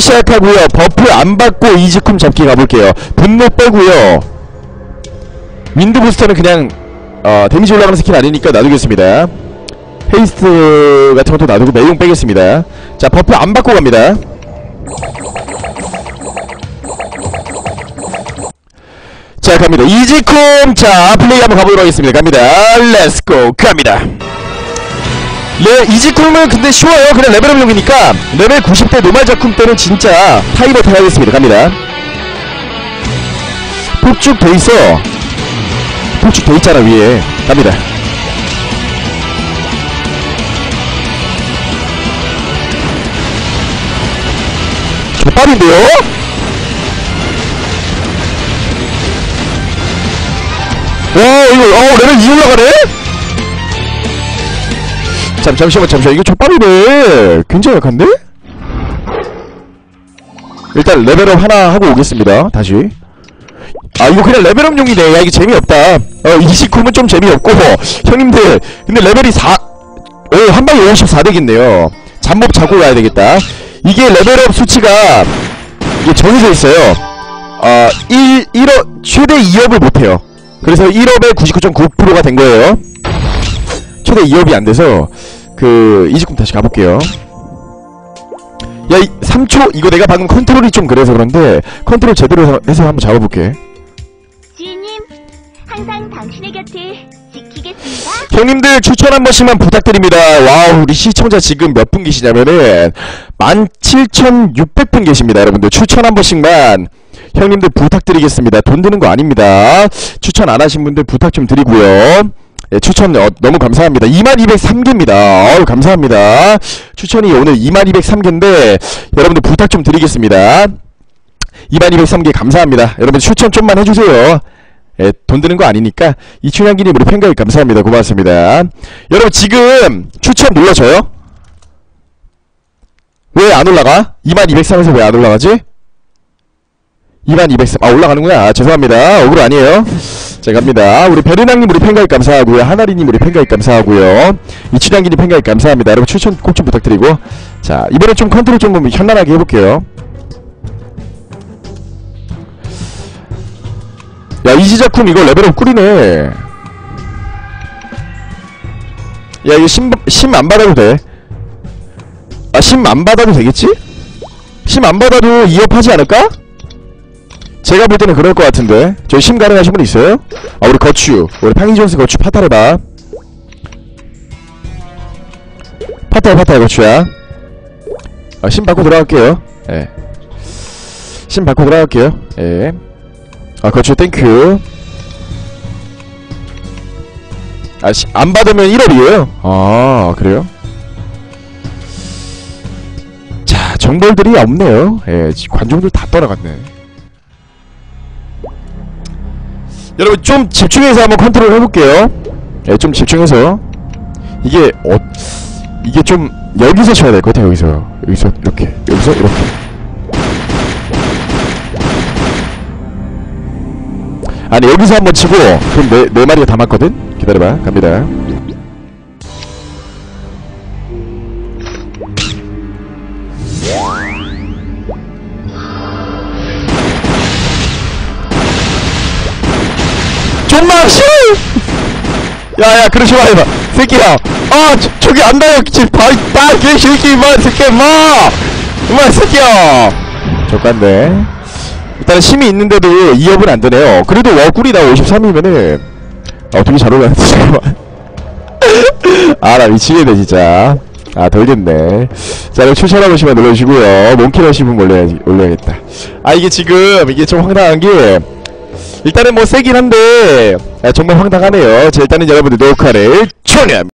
시작하고요. 버프 안 받고 이지쿰 잡기 가볼게요. 분노 빼고요. 윈드 부스터는 그냥 어, 데미지 올라가는 스킬 아니니까 놔두겠습니다. 페이스트 같은 것도 놔두고 매용 빼겠습니다. 자 버프 안 받고 갑니다. 자 갑니다. 이지쿰 자 플레이 한번 가보도록 하겠습니다. 갑니다. 렛츠고 갑니다. 네, 이지쿰은 근데 쉬워요. 그냥 레벨업용이니까 레벨 90대 노말 작품 때는 진짜 파이버 타야겠습니다. 갑니다. 폭죽 돼 있어. 폭죽 돼 있잖아 위에. 갑니다. 족밥인데요? 와 이거 어 레벨 2 올라가네? 잠, 잠시만, 잠시만. 이거 족밥이네. 굉장히 약한데? 일단 레벨업 하나 하고 오겠습니다. 다시. 아, 이거 그냥 레벨업용이네. 야, 이게 재미없다. 어, 29는 좀 재미없고. 형님들, 근데 레벨이 4, 오, 한 방에 54되겠네요. 잠복 잡고 가야 되겠다. 이게 레벨업 수치가, 이게 정해져 있어요. 아, 1, 1업, 최대 2업을 못해요. 그래서 1업에 99.9%가 된 거예요. 최대 2업이 안 돼서 그 이지꿈 다시 가볼게요. 야, 이 3초 이거 내가 방금 컨트롤이 좀 그래서 그런데 컨트롤 제대로 해서- 해서 한번 잡아볼게. 지인님, 항상 당신의 곁을 지키겠습니다. 형님들 추천 한 번씩만 부탁드립니다. 와우, 우리 시청자 지금 몇 분 계시냐면은 17,600분 계십니다, 여러분들. 추천 한 번씩만 형님들 부탁드리겠습니다. 돈 드는 거 아닙니다. 추천 안 하신 분들 부탁 좀 드리고요. 예, 추천 어, 너무 감사합니다. 2203개입니다. 어우, 감사합니다. 추천이 오늘 2203개인데 여러분들 부탁 좀 드리겠습니다. 2203개 감사합니다. 여러분 추천 좀만 해주세요. 예, 돈 드는 거 아니니까 이춘향기님 우리 팬가입 감사합니다. 고맙습니다. 여러분 지금 추천 눌러줘요? 왜 안 올라가? 2203에서 왜 안 올라가지? 2203, 아 올라가는구나. 아, 죄송합니다. 억울 아니에요. 자 갑니다. 우리 베르낭님 우리 팬가입 감사하고요. 하나리님 우리 팬가입 감사하고요. 이춘향기님 팬가입 감사합니다. 여러분 추천 꼭 좀 부탁드리고 자 이번에 좀 컨트롤 좀 현란하게 해볼게요. 야 이지작품 이거 레벨업 꿀이네 야 이거 심심 안 받아도 돼아심 안 받아도 되겠지? 심 안 받아도 2업 하지 않을까? 제가 볼 때는 그럴 것 같은데. 저희 심 가능하신 분 있어요? 아 우리 거추. 우리 팡이존스 거추 파탈해봐. 파탈 파탈 거추야. 아, 심 받고 들어갈게요. 예. 심 받고 들어갈게요. 예. 아 그렇죠 땡큐. 아씨 안 받으면 1업이에요. 아 그래요? 자 정벌들이 없네요. 예 지- 관중들 다 떠나갔네 여러분 좀 집중해서 한번 컨트롤 해볼게요. 예 좀 집중해서. 이게 어 이게 좀 여기서 쳐야 될 것 같아요 여기서. 여기서 이렇게 여기서 이렇게. 아니 여기서 한번 치고 그럼 네, 네 마리가 다 맞거든? 기다려봐. 갑니다 존나 씨 야야 그러지 마 해봐 새끼야 아 저, 저기 안 지금 봐봐 개새끼 마 새끼 마 이마 새끼야 족간데 일단 심이 있는데도 2업은 안 되네요. 그래도 워꿀이다 53이면은 아, 어떻게 잘 올라갔지 잠깐만. 아 나 미치겠네 진짜. 아 돌겠네. 자 그럼 추천하고 싶으면 눌러주시고요. 몽키를 하시면 올려야지 올려야겠다. 아 이게 지금 이게 좀 황당한 게 일단은 뭐 세긴 한데 아, 정말 황당하네요. 자 일단은 여러분들 녹화를 종료합니다.